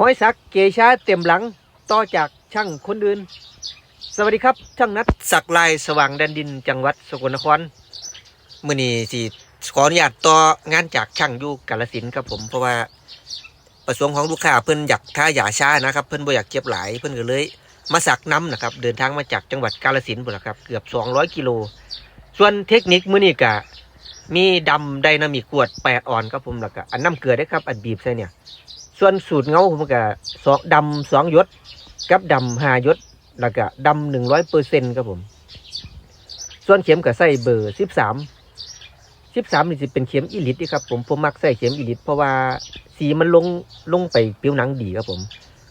ห้อยสักเกชาเต็มหลังต่อจากช่างคนอื่น สวัสดีครับ ช่างนัดสักลายสว่างแดนดินจังหวัดสกลนครมื่อนี้สิขออนุญาตต่องานจากช่างอยู่กาลสินครับผมเพราะว่าประสงค์ของลูกค้าเพิ่นอยากท่าหยาช้านะครับ เพิ่นบ่อยากเก็บหลายเพิ่นก็เลย มาสักน้ำนะครับ เดินทางมาจากจังหวัดกาลสินธุ์พุ่ละครับเกือบ 200 กิโล ส่วนเทคนิคมื้อนี้ก็มีดำไดนามิกขวด8ออนครับผมแล้วก็อันน้ำเกลือได้ครับอันบีบใส่เนี่ย ส่วนสูตรเงาผมก็สองดำสองยศกับดำห้ายศแล้วก็ดำหนึ่งร้อยเปอร์เซ็นต์ครับผม ส่วนเข็มก็ใส่เบอร์สิบสามสิบสามนี่สิเป็นเข็มอีลิตครับผมผมมักใส่เข็มอีลิตเพราะว่าสีมันลงลงไปผิวหนังดีครับผม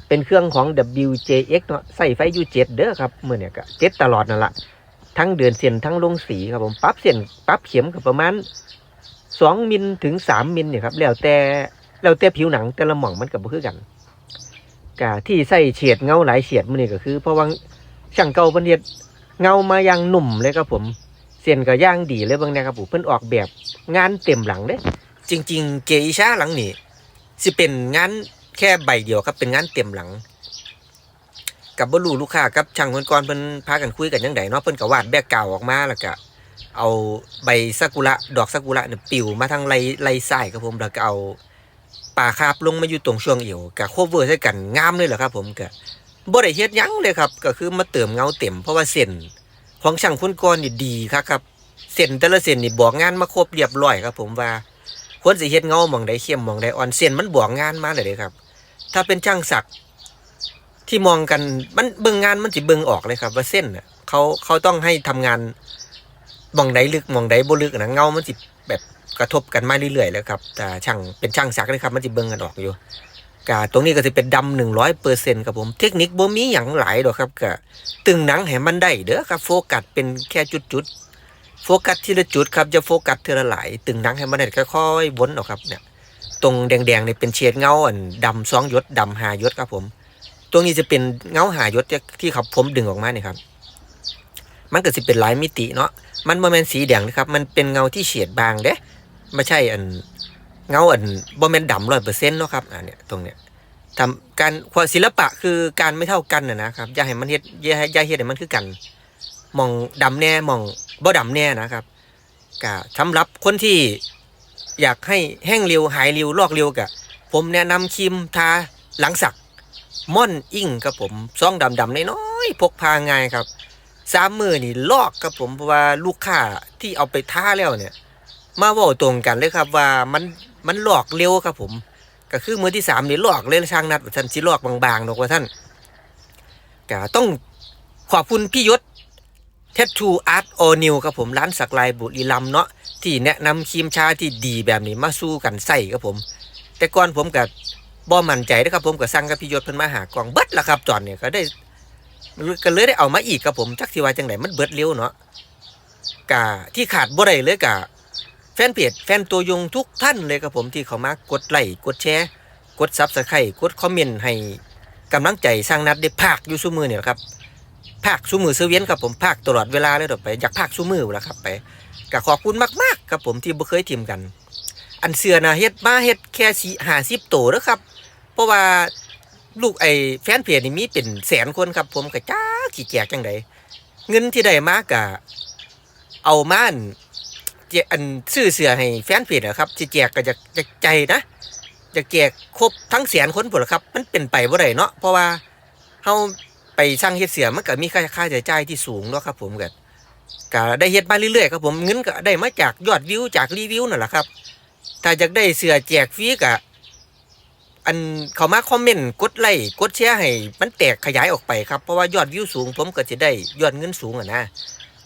เป็นเครื่องของ WJX เนาะใส่ไฟยูเจ็ดเด้อครับเมื่อเนี่ยก็เจ็ดตลอดนั่นแหละทั้งเดือนเส้นทั้งลงสีครับผมปั๊บเส้นปั๊บเข็มก็ประมาณสองมิลถึงสามมิลเนี่ยครับแล้วแต่ แล้วแต่ผิวหนังแต่ละหม่องมันก็บ่คือกันกะที่ใส่เฉียดเงาหลายเฉียดมื่อนี่ก็คือ เพราะว่าช่างเก่าเพิ่นเฮ็ดเงามาอย่างหนุ่มเลยครับผม เส้นก็ย่างดีเลยเบางแนครับผมเพิ่นออกแบบงานเต็มหลังเด้จริง ๆ เกอิชาหลังนี่สิเป็นงานแค่ใบเดียวครับเป็นงานเต็มหลัง กับบรูลูกค้ากับช่างคนก่อนเพิ่นพากันคุยกันยังไงเนาะเพิ่นก็วาดแบกเก่าออกมาแล้วก็เอาใบซากุระดอกซากุระเนี่ยปิวมาทางไรไรสายครับผมแล้วก็เอา ปลาคาบลงมาอยู่ตรงช่วงเอวกับโคเวอร์ใส่กันงามเลยเหรอครับ ผมก็บ่ได้เฮ็ดยั้งเลยครับ ก็คือมาเติมเงาเต็มเพราะว่าเส้นของช่างคนก่อนนี่ดีครับครับเส้นแต่ละเส้นนี่บอกงานมาครบเรียบร้อยครับ ผมว่าควรสิเฮ็ดเงาหมองใดเข้มหมองใดอ่อนเส้นมันบอกงานมาเลยครับ ถ้าเป็นช่างสักที่มองกันมันเบิ่งงานมันสิเบิ่งออกเลยครับ ว่าเส้นน่ะเขาเขาต้องให้ทำงานมองใดลึกมองใดบ่ลึกนะเงามันสิแบบ กระทบกันมาเรื่อยๆแล้วครับแต่ช่างเป็นช่างสักเลยครับมันสิเบิ่งกันออกอยู่กะตรงนี้ก็จะเป็นดำหนึ่งร้อยเปอร์เซ็นต์ครับผมเทคนิคบ่มีหยังหลายดอกครับกะตึงหนังให้มันได้เด้อครับโฟกัสเป็นแค่จุดๆโฟกัสทีละจุดครับจะโฟกัสทีละหลายตึงหนังให้มันได้ค่อยๆวนออกครับเนี่ยตรงแดงๆเนี่ยเป็นเฉดเงาอันดำสองยศดำหายศครับผม ตรงนี้จะเป็นเงาหายศที่เขาผมดึงออกมาเนี่ยครับ มันก็จะเป็นหลายมิติเนาะมันโมเมนสีแดงนะครับมันเป็นเงาที่เฉียดบางเด้ ไม่ใช่อันเงาอันโมเมนดำร้อยเปอร์เซ็นต์เนาะครับอ่าเนี่ยตรงเนี้ยทำการความศิลปะคือการไม่เท่ากันนะนะครับอย่าให้มันเฮ็ดอย่าให้อย่าเฮ็ดให้มันคือกันมองดำแน่มองบ่ดำแน่นะครับก็สำหรับคนที่อยากให้แห้งเร็วหายเร็วลอกเร็วกะผมแนะนำครีมทาหลังสักม่อนอิงครับผมซองดำๆน้อยๆพกพาง่ายครับสามมือนี่ลอกครับผมเพราะว่าลูกค้าที่เอาไปท่าแล้วเนี่ย มาว่าตรงกันเลยครับว่ามันมันหลอกเร็วครับผม ก็คือมือที่สามนี่หลอกเลยช่างนัดท่านสิลอกบางๆดอกว่าท่านก็ต้องขอบคุณพี่ยศเททูอาร์ตโอนิวครับผมร้านสักลายบุรีรัมเนาะที่แนะนำครีมชาที่ดีแบบนี้มาสู้กันใส่ครับผม แต่ก่อนผมกับบ่มั่นใจนะครับผมก็สั่งกับพี่ยศเพิ่นมาหากล่องเบิดละครับตอนเนี้ก็ได้ก็เลยได้เอามาอีกครับผมจักสิว่าจังไดมันเบิดเร็วเนาะกะที่ขาดบ่ได้เลยกะ แฟนเพจแฟนตัวยงทุกท่านเลยครับผมที่เขามากดไลค์กดแชร์กด Subscribe กดคอมเมนต์ให้กำลังใจสร้างนัดได้ภาคอยู่ซุมือเนี่ยครับภาคซุมือเซเวียนครับผมภาคตลอดเวลาเลยต่อไปอยากภาคซุมือละครับไปก็ขอบคุณมากๆครับผมที่บ่เคยทิมกัน อันเสือนะเฮ็ดมาเฮ็ดแค่สิ50โตเด้อครับ เพราะว่าลูกไอ้แฟนเพจนี่มีเป็นแสนคนครับ ผมก็จ้าขี้แจกจังไดเงินที่ได้มากะเอามาน จกอันซื้อเสือให้แฟนเพจนะครับสิแจกก็จะจะใจนะจะแจกครบทั้งแสนคนพุ่นล่ะครับ มันเป็นไปบ่ได้เนาะเพราะว่าเฮาไปสร้างเฮ็ดเสือมันก็มีค่าค่าใช้จ่ายที่สูงเนาะครับ ผมก็ก็ได้เฮ็ดมาเรื่อยๆครับผมเงินก็ได้มาจากยอดวิวจากรีวิวนั่นแหละครับ ถ้าอยากได้เสือแจกฟรีก็อันเขามาคอมเมนต์กดไลค์กดแชร์ให้มันแตกขยายออกไปครับ เพราะว่ายอดวิวสูงผมก็จะได้ยอดเงินสูงอะนะ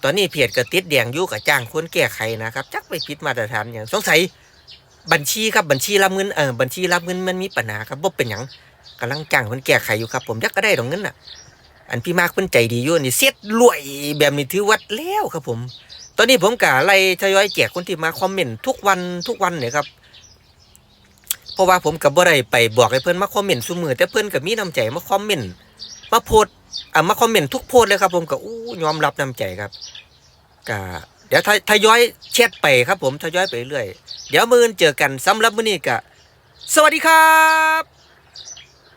ตอนนี้เพจก็ติดแดงอยู่กับจ้างคนแก้ไขนะครับ จักไปผิดมาตรฐานอย่างสงสัยบัญชีครับบัญชีรับเงินเออบัญชีรับเงินมันมีปัญหาครับบ่เป็นหยังกำลังจ้างคนแก้ไขอยู่ครับ ผมจักก็ได้ดอกเงินน่ะ อันพี่มากเพิ่นใจดีอยู่นี่เซ็ตรวยแบบนี้ถือวัดแล้วครับผม ตอนนี้ผมกะไล่ทยอยแจกคนที่มาคอมเมนต์ทุกวันทุกวันเนี่ยครับเพราะว่าผมกับบ่ได้ไปบอกให้เพื่อนมาคอมเมนต์ซุมือแต่เพื่อนก็มีน้ำใจมาคอมเมนต์ มาโพสอ่ามาคอมเมนต์ทุกโพสเลยครับผมก็อู้ยอมรับน้ำใจครับก็เดี๋ยวทยทยอยแชทไปครับผมทยอยไปเรื่อย เดี๋ยวมื้อนเจอกันสำหรับมื้อนี้ก็สวัสดีครับ